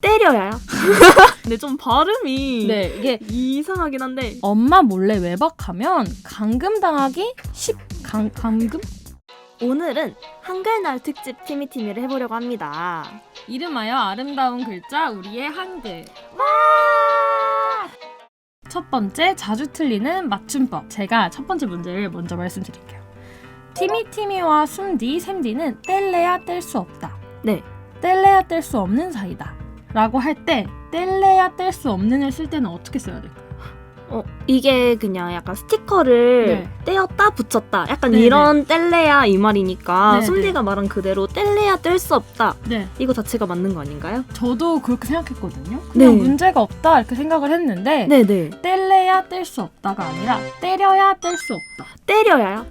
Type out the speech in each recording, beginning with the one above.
때려야요. 근데 좀 발음이 네, 이게 이상하긴 한데 엄마 몰래 외박하면 감금 당하기 10 감, 감금? 오늘은 한글날 특집 티미티미를 해보려고 합니다. 이름하여 아름다운 글자 우리의 한글. 첫 번째 자주 틀리는 맞춤법. 제가 첫 번째 문제를 먼저 말씀드릴게요. 티미티미와 숨디, 샘디는 뗄래야 뗄 수 없다. 네. 뗄래야 뗄 수 없는 사이다. 라고 할 때 뗄래야 뗄 수 없는을 쓸 때는 어떻게 써야 될까요? 어, 이게 그냥 약간 스티커를 네. 떼었다 붙였다 약간 네네. 이런 뗄래야 이 말이니까 네네. 숨디가 말한 그대로 뗄래야 뗄 수 없다 네. 이거 자체가 맞는 거 아닌가요? 저도 그렇게 생각했거든요. 그냥 네. 문제가 없다 이렇게 생각을 했는데 네네 뗄래야 뗄 수 없다가 아니라 때려야 뗄 수 없다. 때려야요.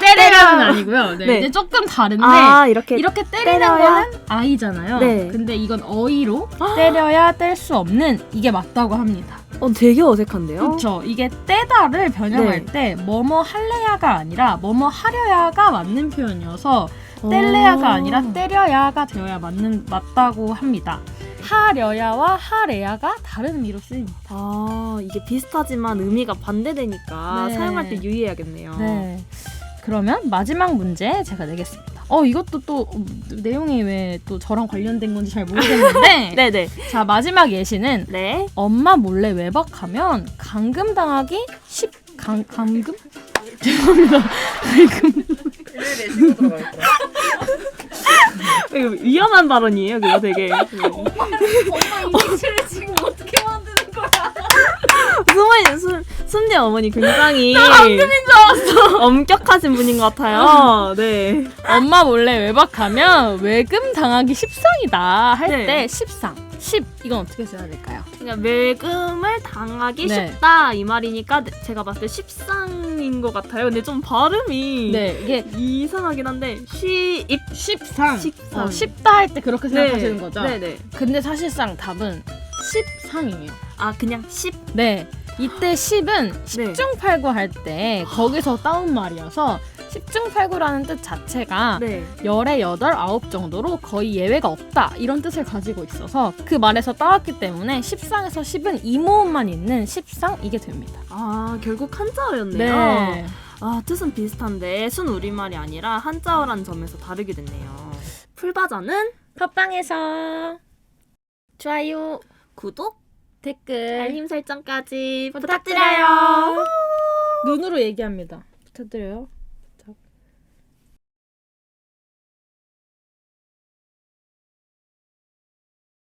때리려는 아니고요. 네, 네. 이제 조금 다른데 아 이렇게 이렇게 때리는 때려야? 거는 아이잖아요. 네. 근데 이건 어이로 때려야 뗄 수 없는 이게 맞다고 합니다. 어 되게 어색한데요? 그렇죠. 이게 떼다를 변형할 네. 때 뭐뭐 할래야가 아니라 뭐뭐 하려야가 맞는 표현이어서 뗄래야가 어. 아니라 때려야가 되어야 맞는 맞다고 합니다. 하려야와 하래야가 다른 의미로 쓰입니다. 아 이게 비슷하지만 의미가 반대되니까 네. 사용할 때 유의해야겠네요. 네. 그러면 마지막 문제 제가 내겠습니다. 어 이것도 또 어, 내용이 왜 또 저랑 관련된 건지 잘 모르겠는데 네네 자 마지막 예시는 네. 엄마 몰래 외박하면 감금 당하기 10 감, 감금? 죄송합니다. 감금. 이거 위험한 발언이에요. 그거 되게 어머니 굉장히 감금인 줄 알았어. 엄격하신 분인 것 같아요. 네. 엄마 몰래 외박하면 외금 당하기 10상이다 할때 네. 10상. 10 이건 어떻게 써야 될까요? 그러니까 매금을 당하기 네. 쉽다 이 말이니까 네, 제가 봤을 때 십상인 것 같아요. 근데 좀 발음이 네 이게 이상하긴 한데 시입 10상. 십상. 어, 쉽다 할 때 그렇게 생각하시는 거죠? 네네. 근데 사실상 답은 10상이에요. 아 그냥 십. 네. 이때 10은 10중팔구 할 때 거기서 따온 말이어서 10중팔구라는 뜻 자체가 네. 열의 여덟 아홉 정도로 거의 예외가 없다 이런 뜻을 가지고 있어서 그 말에서 따왔기 때문에 10상에서 10은 이모음만 있는 10상 이게 됩니다. 아 결국 한자어였네요. 네. 아 뜻은 비슷한데 순 우리말이 아니라 한자어란 점에서 다르게 됐네요. 풀바자는 팟빵에서 좋아요, 구독, 댓글, 알림 설정까지 부탁드려요. 부탁드려요. 눈으로 얘기합니다. 부탁드려요.